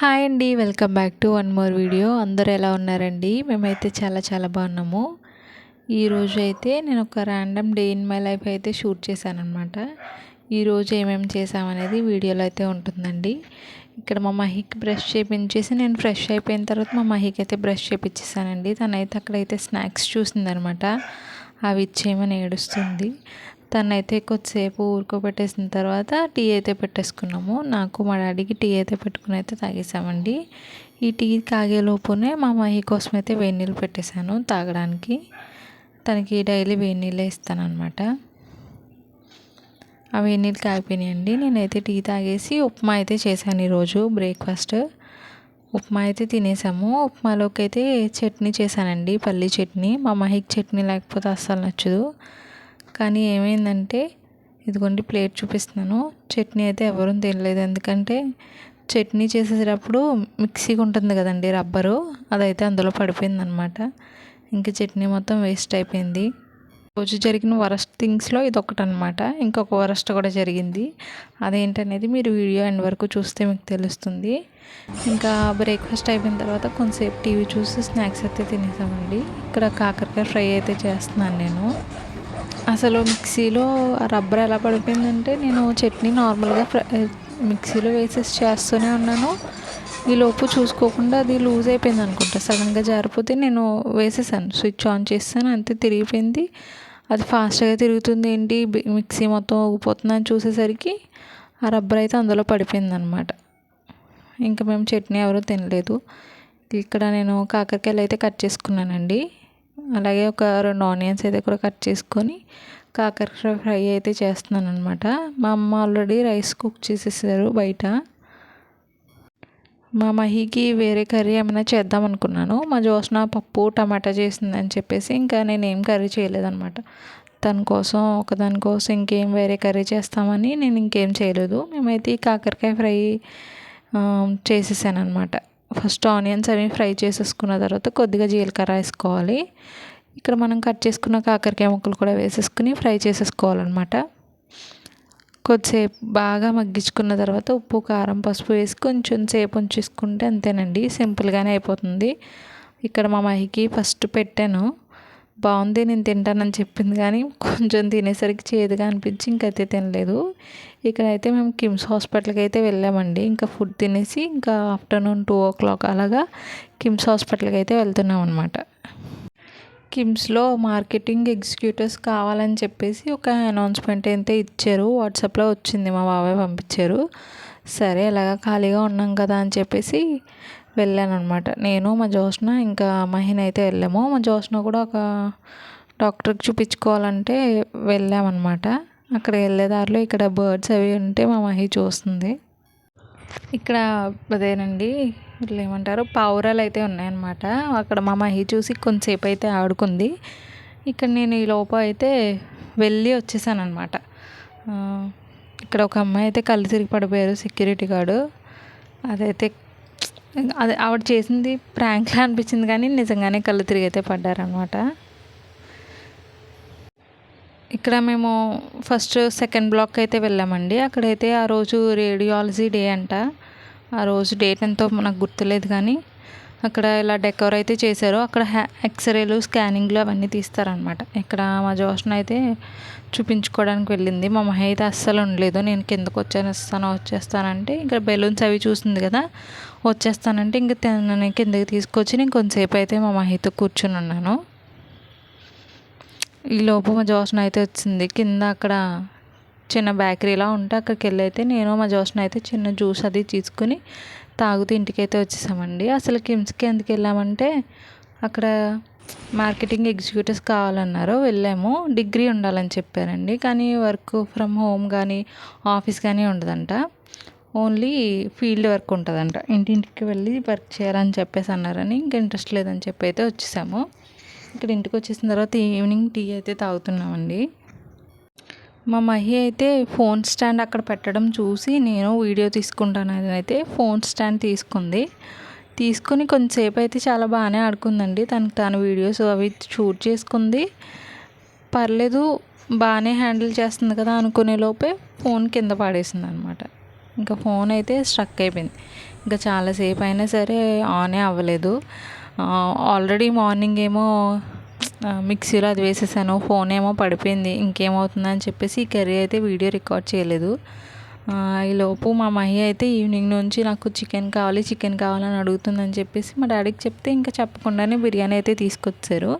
Hi అండి welcome back to one more video. అందరూ ఎలా ఉన్నారండి? మేమైతే చాలా చాలా బాగున్నాము. ఈరోజు అయితే నేను ఒక random day in my life అయితే షూట్ చేశానమాట ఈరోజు ఏమేమి చేసామనేది వీడియోలో అయితే ఉంటుందండి. ఇక్కడ మా మహికి బ్రష్ చేయించేసి నేను ఫ్రెష్ అయిపోయిన తర్వాత మా మహికి అయితే బ్రష్ చేయించేసానండి తనైతే అక్కడైతే స్నాక్స్ చూసిందనమాట అవి ఇచ్చేయమని ఏడుస్తుంది. తనైతే కొద్దిసేపు ఊరుకోబెట్టేసిన తర్వాత టీ అయితే పెట్టేసుకున్నాము. నాకు మా డాడీకి టీ అయితే పెట్టుకుని అయితే తాగేసామండి. ఈ టీ తాగేలోపునే మా మహి కోసం అయితే వేడి నీళ్ళు పెట్టేశాను తాగడానికి. తనకి డైలీ వేడి నీళ్ళే ఇస్తానమాట ఆ వేడి నీళ్ళు కాగిపోయినాయండి. నేనైతే టీ తాగేసి ఉప్మా అయితే చేశాను ఈరోజు బ్రేక్ఫాస్ట్. ఉప్మా అయితే తినేసాము. ఉప్మాలోకి అయితే చట్నీ చేశానండి పల్లీ చట్నీ. మా మహికి చట్నీ లేకపోతే అస్సలు నచ్చదు. కానీ ఏమైందంటే ఇదిగోండి ప్లేట్ చూపిస్తున్నాను. చట్నీ అయితే ఎవరూ తినలేదు. ఎందుకంటే చట్నీ చేసేటప్పుడు మిక్సీగా ఉంటుంది కదండి రబ్బరు. అదైతే అందులో పడిపోయింది అనమాట ఇంకా చట్నీ మొత్తం వేస్ట్ అయిపోయింది. రోజు జరిగిన వరస్ట్ థింగ్స్లో ఇది ఒకటి అనమాట ఇంకొక వరస్ట్ కూడా జరిగింది. అదేంటనేది మీరు వీడియో ఎండ్ వరకు చూస్తే మీకు తెలుస్తుంది. ఇంకా బ్రేక్ఫాస్ట్ అయిపోయిన తర్వాత కొంతసేపు టీవీ చూసి స్నాక్స్ అయితే తినేసామండి. ఇక్కడ కాకరకాయ ఫ్రై అయితే చేస్తున్నాను నేను. అసలు మిక్సీలో రబ్బర్ ఎలా పడిపోయిందంటే నేను చట్నీ నార్మల్గా మిక్సీలో వేసేసి చేస్తూనే ఉన్నాను. ఈ లోపు చూసుకోకుండా అది లూజ్ అయిపోయింది అనుకుంటా. సడన్గా జారిపోతే నేను వేసేసాను. స్విచ్ ఆన్ చేస్తాను అంతే తిరిగిపోయింది. అది ఫాస్ట్గా తిరుగుతుంది ఏంటి? మిక్సీ మొత్తం ఊగిపోతుందని చూసేసరికి ఆ రబ్బర్ అయితే అందులో పడిపోయింది అనమాట ఇంకా మేము చట్నీ ఎవరూ తినలేదు. ఇక్కడ నేను కాకరకాయలు అయితే కట్ చేసుకున్నానండి. అలాగే ఒక రెండు ఆనియన్స్ అయితే కూడా కట్ చేసుకొని కాకరకాయ ఫ్రై అయితే చేస్తున్నాను అనమాట మా అమ్మ ఆల్రెడీ రైస్ కుక్ చేసేసారు బయట. మా మహికి వేరే కర్రీ ఏమైనా చేద్దాం అనుకున్నాను. మా జోస్న పప్పు టమాటా చేసిందని చెప్పేసి ఇంకా నేను ఏం కర్రీ చేయలేదన్నమాట. తన కోసం ఒకదాని కోసం ఇంకేం వేరే కర్రీ చేస్తామని నేను ఇంకేం చేయలేదు. మేమైతే ఈ కాకరకాయ ఫ్రై చేసేసాను అనమాట ఫస్ట్ ఆనియన్స్ అవి ఫ్రై చేసేసుకున్న తర్వాత కొద్దిగా జీలకర్ర వేసుకోవాలి. ఇక్కడ మనం కట్ చేసుకున్న కాకరకాయ ముక్కలు కూడా వేసేసుకుని ఫ్రై చేసేసుకోవాలన్నమాట. కొద్దిసేపు బాగా మగ్గించుకున్న తర్వాత ఉప్పు కారం పసుపు వేసి కొంచెం సేపు ఉంచేసుకుంటే అంతేనండి. సింపుల్గానే అయిపోతుంది. ఇక్కడ మా మహికి ఫస్ట్ పెట్టాను. బాగుంది నేను తింటానని చెప్పింది కానీ కొంచెం తినేసరికి చేదుగా అనిపించి ఇంకైతే తినలేదు. ఇక్కడైతే మేము కిమ్స్ హాస్పిటల్కి అయితే వెళ్ళామండి. ఇంకా ఫుడ్ తినేసి ఇంకా ఆఫ్టర్నూన్ టూ ఓ క్లాక్ అలాగా కిమ్స్ హాస్పిటల్కి అయితే వెళ్తున్నాం అనమాట కిమ్స్లో మార్కెటింగ్ ఎగ్జిక్యూటివ్స్ కావాలని చెప్పేసి ఒక అనౌన్స్మెంట్ అయితే ఇచ్చారు. వాట్సాప్లో వచ్చింది మా బాబాయ్ పంపించారు. సరే ఎలాగా ఖాళీగా ఉన్నాం కదా అని చెప్పేసి వెళ్ళాను అనమాట నేను మా జోష్న ఇంకా మహిన అయితే వెళ్ళాము. మా జోష్న కూడా ఒక డాక్టర్కి చూపించుకోవాలంటే వెళ్ళామన్నమాట. అక్కడ వెళ్ళే దారిలో ఇక్కడ బర్డ్స్ అవి ఉంటే మా మహి చూస్తుంది. ఇక్కడ అదేనండి ఇట్లా ఏమంటారు పావురాలు అయితే ఉన్నాయన్నమాట. అక్కడ మా మహి చూసి కొంతసేపు అయితే ఆడుకుంది. ఇక్కడ నేను ఈ లోప అయితే వెళ్ళి వచ్చేసాను అనమాట ఇక్కడ ఒక అమ్మాయి అయితే కళ్ళు తిరిగి పడిపోయారు సెక్యూరిటీ గార్డు. అదైతే అదే ఆవిడ చేసింది ప్రాంక్లా అనిపించింది కానీ నిజంగానే కళ్ళు తిరిగి అయితే పడ్డారనమాట ఇక్కడ మేము ఫస్ట్ సెకండ్ బ్లాక్ అయితే వెళ్ళామండి. అక్కడైతే ఆ రోజు రేడియాలజీ డే అంట. ఆ రోజు డేట్ ఎంతో నాకు గుర్తులేదు కానీ అక్కడ ఇలా డెకోర్ అయితే చేశారు అక్కడ ఎక్స్రేలు స్కానింగ్లు అవన్నీ తీస్తారనమాట ఇక్కడ మా జోషన్ అయితే చూపించుకోవడానికి వెళ్ళింది. మా మహి అయితే అస్సలు ఉండలేదు. నేను కిందకు వచ్చాను వచ్చేస్తానంటే ఇంకా బెలూన్స్ అవి చూసింది కదా వచ్చేస్తానంటే ఇంక నేను కిందకి తీసుకొచ్చి నేను కొంతసేపు అయితే మా మహితో కూర్చుని ఉన్నాను. ఈ లోపు మా జోషన్ అయితే వచ్చింది. కింద అక్కడ చిన్న బేకరీలా ఉంటే అక్కడికి వెళ్ళి అయితే నేను మా జోష్న అయితే చిన్న జ్యూస్ అది తీసుకుని తాగుతూ ఇంటికైతే వచ్చేసామండి. అసలు కిమ్స్కి ఎందుకు వెళ్ళామంటే అక్కడ మార్కెటింగ్ ఎగ్జిక్యూటివ్స్ కావాలన్నారు వెళ్ళాము. డిగ్రీ ఉండాలని చెప్పారండి. కానీ వర్క్ ఫ్రమ్ హోమ్ కానీ ఆఫీస్ కానీ ఉండదంట. ఓన్లీ ఫీల్డ్ వర్క్ ఉంటుందంట. ఇంటింటికి వెళ్ళి వర్క్ చేయాలని చెప్పేసి అన్నారని ఇంకా ఇంట్రెస్ట్ లేదని చెప్పి అయితే వచ్చేసాము. ఇక్కడ ఇంటికి వచ్చేసిన తర్వాత ఈవినింగ్ టీ అయితే తాగుతున్నామండి. మా మహి అయితే ఫోన్ స్టాండ్ అక్కడ పెట్టడం చూసి నేను వీడియో తీసుకుంటాను. అని అయితే ఫోన్ స్టాండ్ తీసుకుంది. తీసుకుని కొంతసేపు అయితే చాలా బాగానే ఆడుకుందండి. తనకి తన వీడియోస్ అవి షూట్ చేసుకుంది. పర్లేదు బాగానే హ్యాండిల్ చేస్తుంది కదా అనుకునే లోపే ఫోన్ కింద పడేసింది అనమాట ఇంకా ఫోన్ అయితే స్ట్రక్ అయిపోయింది. ఇంకా చాలాసేపు అయినా సరే ఆనే అవ్వలేదు. ఆల్రెడీ మార్నింగ్ ఏమో మిక్సీలో అది వేసేసాను. ఫోన్ ఏమో పడిపోయింది. ఇంకేమవుతుందని చెప్పేసి ఈ కర్రీ అయితే వీడియో రికార్డ్ చేయలేదు. ఈలోపు మా మహి అయితే ఈవినింగ్ నుంచి నాకు చికెన్ కావాలి చికెన్ కావాలని అడుగుతుందని చెప్పేసి మా డాడీకి చెప్తే ఇంకా చెప్పకుండానే బిర్యానీ అయితే తీసుకొచ్చారు.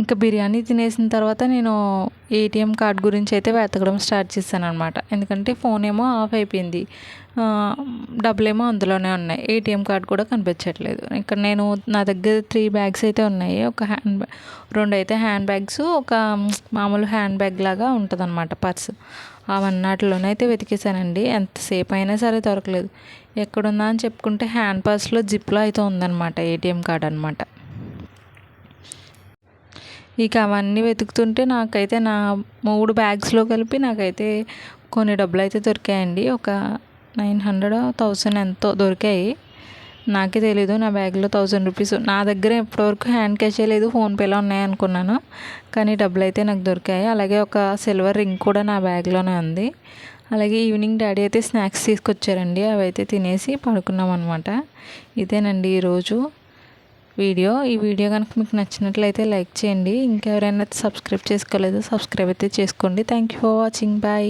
ఇంకా బిర్యానీ తినేసిన తర్వాత నేను ఏటీఎం కార్డ్ గురించి అయితే వెతకడం స్టార్ట్ చేశాను అనమాట ఎందుకంటే ఫోన్ ఏమో ఆఫ్ అయిపోయింది. డబ్బులేమో అందులోనే ఉన్నాయి. ఏటీఎం కార్డ్ కూడా కనిపించట్లేదు. ఇక్కడ నేను నా దగ్గర త్రీ బ్యాగ్స్ అయితే ఉన్నాయి. ఒక హ్యాండ్ బ్యాగ్ రెండు అయితే హ్యాండ్ బ్యాగ్స్ ఒక మామూలు హ్యాండ్ బ్యాగ్ లాగా ఉంటుందనమాట పర్స్. అవన్నటిలోనే అయితే వెతికేశానండి. ఎంతసేపు అయినా సరే దొరకలేదు. ఎక్కడుందా అని చెప్పుకుంటే హ్యాండ్ పర్స్లో జిప్లో అయితే ఉందన్నమాట ఏటీఎం కార్డ్ అనమాట ఇక అవన్నీ వెతుకుతుంటే నాకైతే నా మూడు బ్యాగ్స్లో కలిపి నాకైతే కొన్ని డబ్బులు అయితే దొరికాయండి. ఒక నైన్ హండ్రెడ్ థౌసండ్ ఎంతో దొరికాయి. నాకే తెలీదు నా బ్యాగ్లో థౌజండ్ రూపీస్ నా దగ్గర ఇప్పటివరకు హ్యాండ్ క్యాష్ లేదు ఫోన్పేలో ఉన్నాయనుకున్నాను కానీ డబ్బులు అయితే నాకు దొరికాయి. అలాగే ఒక సిల్వర్ రింగ్ కూడా నా బ్యాగ్లోనే ఉంది. అలాగే ఈవినింగ్ డాడీ అయితే స్నాక్స్ తీసుకొచ్చారండి. అవి అయితే తినేసి పడుకున్నాం అనమాట ఇదేనండి ఈరోజు. వీడియో. ఈ వీడియో కనుక మీకు నచ్చినట్లయితే లైక్ చేయండి. ఇంకెవరైనా సబ్స్క్రైబ్ చేసుకోలేదో సబ్స్క్రైబ్ అయితే చేసుకోండి. Thank you for watching bye